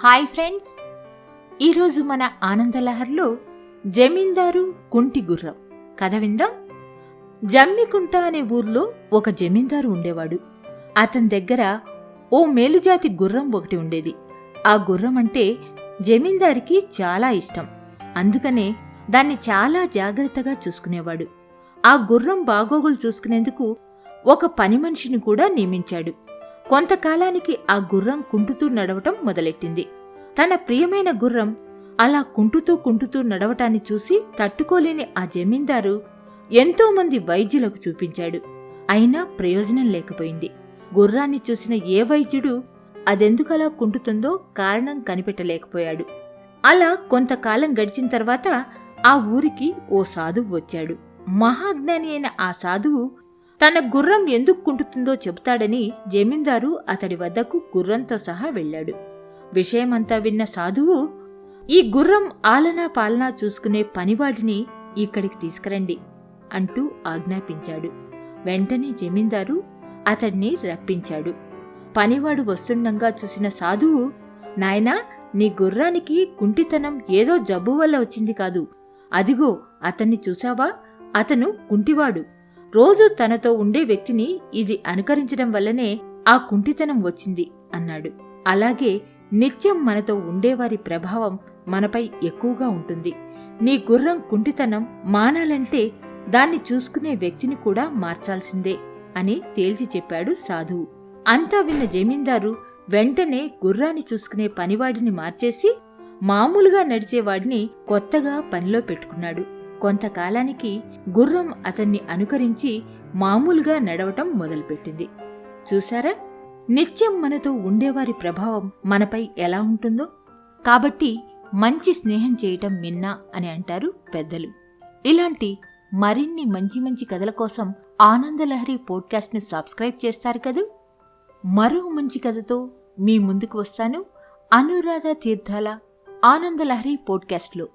Hi friends. ఈరోజు మన ఆనందలహర్లో జమీందారు కుంటి గుర్రం. కథ విందాం. జమ్మికుంట అనే ఊర్లో ఒక జమీందారు ఉండేవాడు. అతని దగ్గర ఓ మేలుజాతి గుర్రం ఒకటి ఉండేది. ఆ గుర్రం అంటే జమీందారికి చాలా ఇష్టం. అందుకనే దాన్ని చాలా జాగ్రత్తగా చూసుకునేవాడు. ఆ గుర్రం బాగోగులు చూసుకునేందుకు ఒక పని మనిషిని కూడా నియమించాడు. కొంతకాలానికి ఆ గుర్రం కుంటుతూ నడవటం మొదలెట్టింది. తన ప్రియమైన గుర్రం అలా కుంటుతూ కుంటుతూ నడవటాన్ని చూసి తట్టుకోలేని ఆ జమీందారు ఎంతోమంది వైద్యులకు చూపించాడు. అయినా ప్రయోజనం లేకపోయింది. గుర్రాన్ని చూసిన ఏ వైద్యుడు అదెందుకలా కుంటుతుందో కారణం కనిపెట్టలేకపోయాడు. అలా కొంతకాలం గడిచిన తర్వాత ఆ ఊరికి ఓ సాధువు వచ్చాడు. మహాజ్ఞాని అయిన ఆ సాధువు తన గుర్రం ఎందుకు కుంటుతుందో చెబుతాడని జమీందారు అతడి వద్దకు గుర్రంతో సహా వెళ్ళాడు. విషయమంతా విన్న సాధువు ఈ గుర్రం ఆలనా పాలనా చూసుకునే పనివాడిని ఇక్కడికి తీసుకురండి అంటూ ఆజ్ఞాపించాడు. వెంటనే జమీందారు అతడిని రప్పించాడు. పనివాడు వస్తుండగా చూసిన సాధువు నాయనా నీ గుర్రానికి కుంటితనం ఏదో జబ్బు వల్ల వచ్చింది కాదు. అదిగో అతన్ని చూసావా? అతను కుంటివాడు. రోజు తనతో ఉండే వ్యక్తిని ఇది అనుకరించడం వల్లనే ఆ కుంటితనం వచ్చింది అన్నాడు. అలాగే నిత్యం మనతో ఉండేవారి ప్రభావం మనపై ఎక్కువగా ఉంటుంది. నీ గుర్రం కుంటితనం మానాలంటే దాన్ని చూసుకునే వ్యక్తిని కూడా మార్చాల్సిందే అని తేల్చి చెప్పాడు సాధువు అంతా విన్న జమీందారు వెంటనే గుర్రాన్ని చూసుకునే పనివాడిని మార్చేసి మామూలుగా నడిచేవాడిని కొత్తగా పనిలో పెట్టుకున్నాడు. కొంతకాలానికి గుర్రం అతన్ని అనుకరించి మామూలుగా నడవటం మొదలుపెట్టింది. చూశారా? నిత్యం మనతో ఉండేవారి ప్రభావం మనపై ఎలా ఉంటుందో? కాబట్టి మంచి స్నేహం చేయటం మిన్నా అని అంటారు పెద్దలు. ఇలాంటి మరిన్ని మంచి మంచి కథల కోసం ఆనందలహరి పోడ్కాస్ట్ని సబ్స్క్రైబ్ చేస్తారు కదూ? మరో మంచి కథతో మీ ముందుకు వస్తాను. అనురాధ తీర్థాల ఆనందలహరి పోడ్కాస్ట్లో.